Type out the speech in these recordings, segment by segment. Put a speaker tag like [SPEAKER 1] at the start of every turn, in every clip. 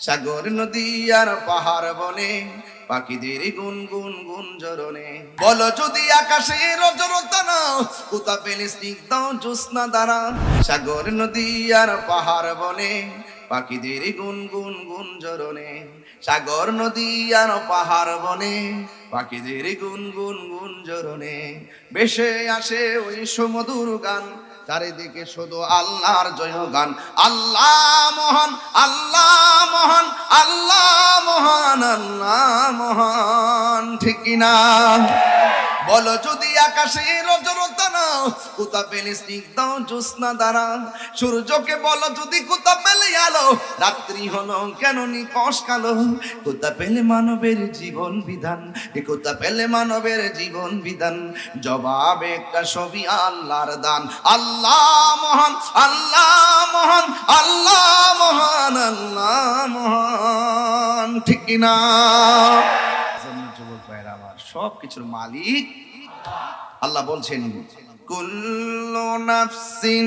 [SPEAKER 1] সাগর নদী আর পাহাড় বনে, পাখিদের গুন গুন গুন জরনে বলো যদি আকাশে রজরতন জ্যোৎস্না দ্বারা। সাগর নদী আর পাহাড় বনে, পাখিদের গুন গুন গুন জরনে সাগর নদী আর পাহাড় বনে, পাখিদের গুন গুন গুন জরনে বেশে আসে ওই সমুদুর গান চারিদিকে শুধু আল্লাহর জয় গান আল্লাহ মহান আল্লাহ মহান আল্লাহ মহান আল্লাহ মহান, ঠিক কিনা? বলো যদি আকাশে রজরতন কোথা পেলে স্নিগ্ধ জ্যোৎস্না দ্বারা। সূর্যকে বলো যদি কোথা পেলে আলো, রাত্রি হলো কেন নিকশ কালো? কোথা পেলে মানবের জীবন বিধান, এ কোথা পেলে মানবের জীবন বিধান। জবাব একটা ছবি, আল্লাহর দান। আল্লাহ মহান আল্লাহ মহান আল্লাহ মহান আল্লাহ মহান। ঠিক কিনা জন্য যুবক ভাইরা আমার সব কিছুর মালিক। আল্লাহ বলছেন, কুল্লু নাফসিন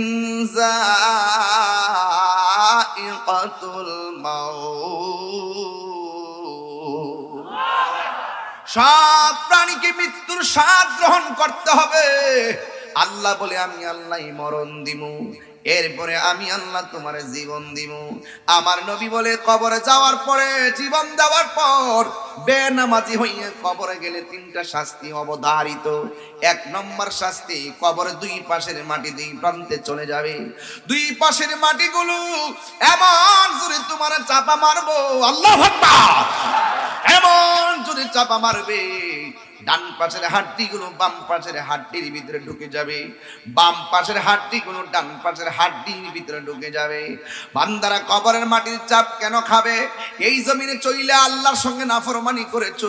[SPEAKER 1] যায়িকাতুল মাউত। সব প্রাণীকে মৃত্যুর স্বাদ গ্রহণ করতে হবে। আল্লাহ বলে, আমি আল্লাহ মরণ দিমু। এরপরে আমি আল্লাহ তোমার জীবন দিমু। আমার নবী বলে কবরে যাওয়ার পরে, জীবন দেওয়ার পর বেনামাজি হইয়া কবরে গেলে তিনটা শাস্তি অবধারিত। এক নম্বর শাস্তি, কবরে দুই পাশের মাটি দুই প্রান্তে চলে যাবে। দুই পাশের মাটিগুলো এমন জোরে তোমার চাপা মারবো, আল্লাহ এমন জোরে চাপা মারবে ডান পাশের হাড্ডিগুলো বাম পাশের হাড্ডির ভিতরে ঢুকে যাবে। বাম পাশের হাড্ডিগুলো ডান পাশের হাড্ডির ভিতরে ঢুকে যাবে। বান্দারা কবরের মাটির চাপ কেন খাবে? এই জমিনে চইলে আল্লাহর সঙ্গে নাফরমানি করেছ।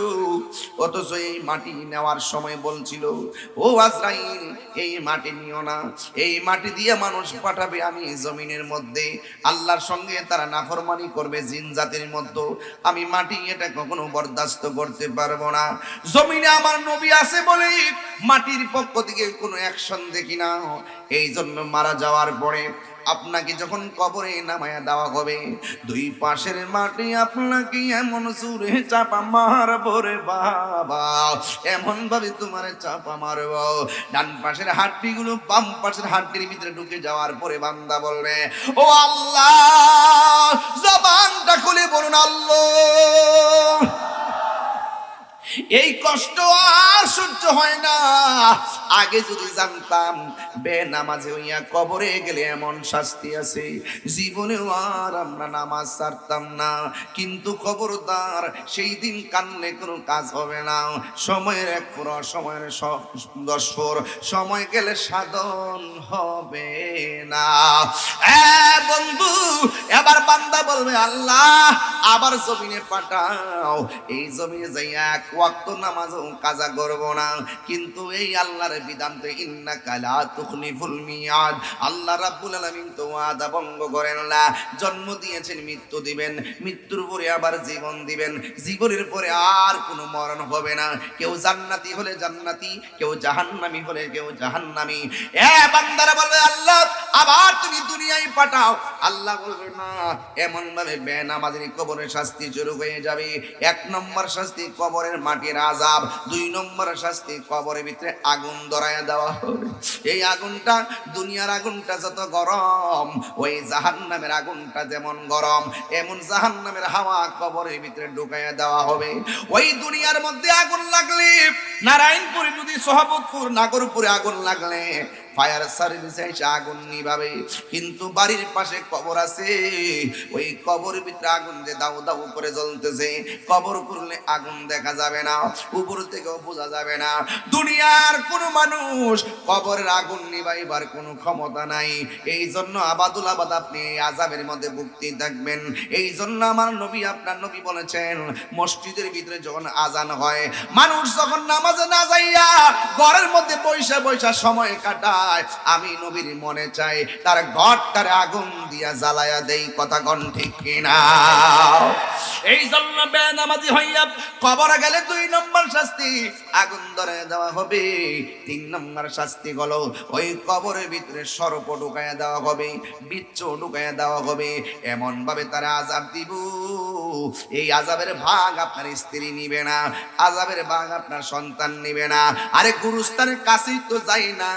[SPEAKER 1] অথচ এই মাটি নেওয়ার সময় বলছিল, ও আজরাইল, এই মাটি নিও না। এই মাটি দিয়ে মানুষ পাঠাবে আমি জমিনের মধ্যে। আল্লাহর সঙ্গে তারা নাফরমানি করবে জিন জাতির মধ্যে। আমি মাটি এটা কখনো বরদাস্ত করতে পারব না। জমিনে আমার নবী আছে বলে মাটির পক্ষ থেকে কোনো অ্যাকশন দেখি না। এই জন্য মারা যাওয়ার পরে আপনাকে যখন কবরে নামায়া দেওয়া হবে, দুই পাশের মাটি আপনাকে এমন সুরে চাপা মারবো রে বাবা। এমন ভাবে তোমার চাপা মারব। ডান পাশের হাড্ডিগুলো বাম পাশের হাড্ডির ভিতরে ঢুকে যাওয়ার পরে বান্দা বলবে, ও আল্লাহ, জবানটা খুলে বলুন আল্লাহ। এই কষ্ট আর সহ্য হয় না। আগে যদি জানতাম বে নামাজে হইয়া কবরে গেলে এমন শাস্তি আছে। জীবনেও আর আমরা নামাজ ছাড়তাম না। কিন্তু খবরদার, সেই দিন কানলে কোনো কাজ হবে না। সময়ের এক পুরো সময়ের দশ সময় গেলে সাধন হবে না। বন্ধু, এবার বান্দা বলবে, আল্লাহ, আবার জমিনে পাঠাও। এই জমিনে যাই এক ওয়াক্ত নামাজও কাজা করব না। কিন্তু এই আল্লাহর বিধান তো ইন্না কালা তুখলিফুল মিয়াদ। আল্লাহ রাব্বুল আলামিন তো ওয়াদা ভঙ্গ করেন না। জন্ম দিয়েছেন, মৃত্যু দিবেন। মৃত্যুর পরে আবার জীবন দিবেন। জীবনের পরে আর কোনো মরণ হবে না। কেউ জান্নাতি হলে জান্নাতি, কেউ জাহান্নামি হলে কেউ জাহান্নামি। এ বান্দারা বলবে, আল্লাহ, আবার তুমি দুনিয়ায় পাঠাও। আল্লাহ বলবে, না এমন ভাবে বেনামাজির কবরের শাস্তি শুরু হয়ে যাবে। এক নম্বর শাস্তি কবরের মাটির আজাব। দুই নম্বর শাস্তি, কবরের ভিতরে আগুন ধরায় দেওয়া হবে এই আগুনটা, দুনিয়ার আগুনটা যত গরম, ওই জাহান নামের আগুনটা যেমন গরম, এমন জাহান নামের হাওয়া কবরের ভিতরে ঢুকাইয়া দেওয়া হবে। ওই দুনিয়ার মধ্যে আগুন লাগলে, নারায়ণপুরে যদি সহাবতপুর নাগরপুরে আগুন লাগলে ফায়ার সার্ভিসে এসে আগুন নিভাবে। কিন্তু বাড়ির পাশে কবর আছে। ওই কবর ভিতরে আগুন যে দাউ দাউ করে জ্বলতেছে, কবর করলে আগুন দেখা যাবে না, উপর থেকেও বোঝা যাবে না। দুনিয়ার কোনো মানুষ কবরের আগুন নিভাইবার কোনো ক্ষমতা নাই। এই জন্য আবাদুল আবাদ আপনি আজাবের মধ্যে ভুক্তি থাকবেন। এই জন্য আমার নবী, আপনার নবী বলেছেন, মসজিদের ভিতরে যখন আজান হয়, মানুষ যখন নামাজে না যাইয়া ঘরের মধ্যে বৈশা বৈশা সময় কাটায় আমি নবীর মনে চাই তার ঘরটারে আগুন দিয়া জ্বালায়া দেই কথা কন ঠিক কিনা? এই জন্য বেনামাজি হইয়া কবরে গেলে দুই নম্বর শাস্তি, আগুন ধরে দেওয়া হবে। তিন নম্বর শাস্তি হলো ওই কবরের ভিতরে সর্প ঢুকাইয়া দেওয়া হবে, বিচ্ছ ঢুকাইয়া দেওয়া হবে। এমন ভাবে তারা আজাব দিব। এই আজাবের ভাগ আপনার স্ত্রী নিবে না আজাবের ভাগ আপনার সন্তান নিবে না। আরে গুরুস্থানের কাছেই তো যাই না,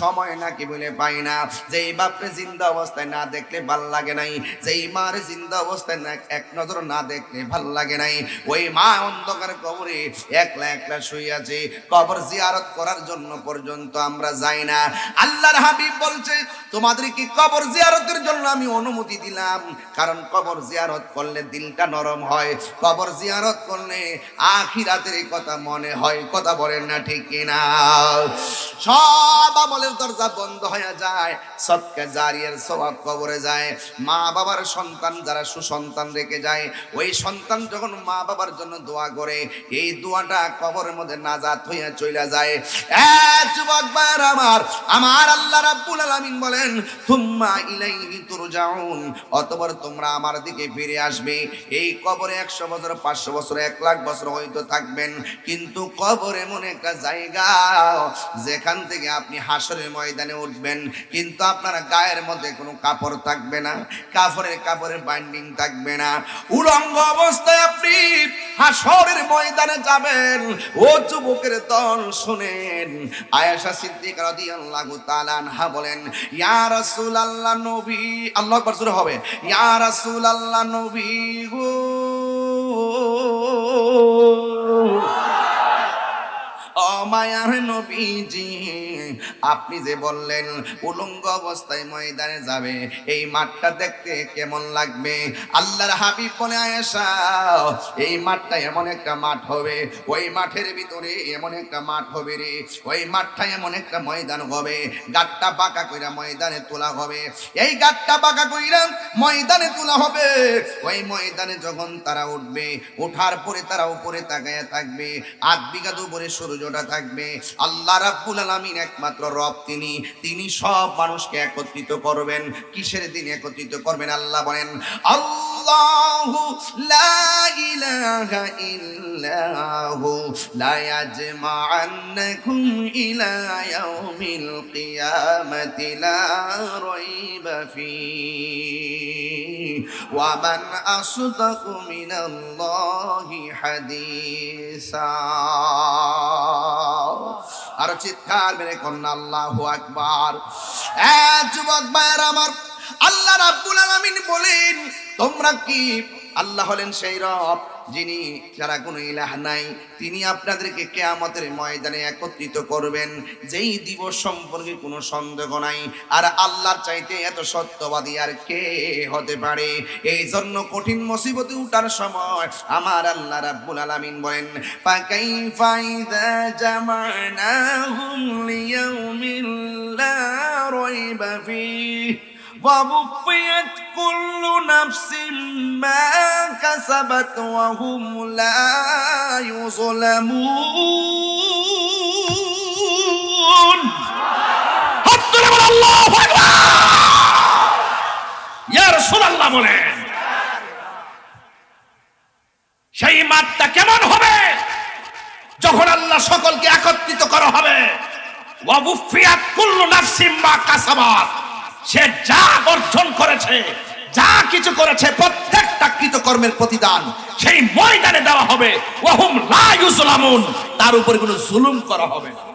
[SPEAKER 1] সময় নাকি বলে পাই না। যেই বাপরে জিন্দা অবস্থায় না দেখলে ভালো লাগে নাই, যেই মার জিন্দা অবস্থায় না এক নজর না দেখলে ভালো লাগে নাই। ওই মা অন্ধকার কবরে একলা একলা শুয়ে কবর জিয়ারত করার জন্য পর্যন্ত আমরা যাই না। আল্লাহর হাবিব বলছে, তোমাদেরকে কবর জিয়ারতের জন্য আমি অনুমতি দিলাম। কারণ কবর জিয়ারত করলে দিলটা নরম হয়। কবর জিয়ারত করলে আখিরাতের কথা মনে হয়। কথা বলেন না ঠিক কিনা? সব আমলের দরজা বন্ধ হয়ে যায়। সৎকা জারিয়ার সবাব কবরে যায়। মা বাবার সন্তান যারা সুসন্তান রেখে যায় ওই সন্তান যখন মা বাবার জন্য দোয়া করে, এই দোয়াটা কবরের মধ্যে নাজাত হইয়া চলে যায়। যুবক আমার আমার আল্লাহ রাব্বুল আলামিন বলেন তুম্মা ইলাইহি তুরজাউন অতঃপর তোমরা আমার দিকে ফিরে আসবে। এই কবরে একশো বছর, পাঁচশো বছর, এক লাখ বছর হয়তো থাকবেন। কিন্তু কবর এমন একটা জায়গা, যেখান থেকে আপনি হাসরের ময়দানে উঠবেন। কিন্তু আপনার গায়ের মধ্যে কোনো কাপড় থাকবে না কাপড়ের কাপড়ের বাইন্ডিং থাকবে না। উলঙ্গ অবস্থায় আপনি হাসরের ময়দানে যাবেন, ও যুবকের দল শুনেন। আয়েশা সিদ্দিক রাদিয়াল্লাহু তাআলা আনহা বলেন, ইয়া রাসূলুল্লাহ নবী, আল্লাহ আকবার জোরে হবে, ইয়া রাসূলুল্লাহ নবী গো। অমায়ার নবীজি আপনি যে বললেন, উলঙ্গ অবস্থায় ময়দানে যাবে, এই মাঠটা দেখতে কেমন লাগবে? আল্লাহর হাবিব বলে, আয়েশা, এই মাঠটা এমন একটা মাঠ হবে, ওই মাঠের ভিতরে এমন একটা মাঠ হবে রে, ওই মাঠটা এমন একটা ময়দান হবে, গাটটা বাঁকা কইরা ময়দানে তোলা হবে। এই গাটটা বাঁকা কইরা ময়দানে তোলা হবে। ওই ময়দানে যখন তারা উঠবে ওঠার পরে তারা উপরে তাকায় থাকবে আট বিঘা উপরে সূর্যটা থাকবে। আল্লাহ রাব্বুল আলামিন একমাত্র রব তিনি। তিনি সব মানুষকে একত্রিত করবেন। কিসের দিন একত্রিত করবেন আল্লাহ বলেন, আল্লাহু হাদিসা। আর চিৎকার মেরে কন্যা, আল্লাহ আকবার। যুবক ভাইয়ের আমার, আল্লাহ রাব্বুল আলামিন বলেন, তোমরা কি? আল্লাহ হলেন সেই রব। যিনি, যারা কোনো ইলাহ নাই, তিনি আপনাদেরকে কেয়ামতের ময়দানে একত্রিত করবেন। যেই দিবস সম্পর্কে কোনো সন্দেহ নাই, আর আল্লাহর চাইতে এত সত্যবাদী আর কে হতে পারে? এই জন্য কঠিন মুসিবতে উঠার সময় আমার আল্লাহ রাব্বুল আলামিন বলেন, ফাকাইফা ইযা জামানাহুম লিয়াউমিন লা রাইবা ফীহি। ووفيت كل نفس ما كسبت وهم لا يظلمون
[SPEAKER 2] হাত তুলে বলে আল্লাহু আকবার ইয়া রাসূলুল্লাহ বলেন সেই মাঠটা কেমন হবে যখন আল্লাহ সকলকে একত্রিত করা হবে ওয়াবুফিয়াত কুল্লু নাফসিম মা কাসাবাত সে যা অর্জন করেছে, যা কিছু করেছে, প্রত্যেকটা কৃতকর্মের প্রতিদান সেই ময়দানে দেওয়া হবে। তার উপর কোনো জুলুম করা হবে না।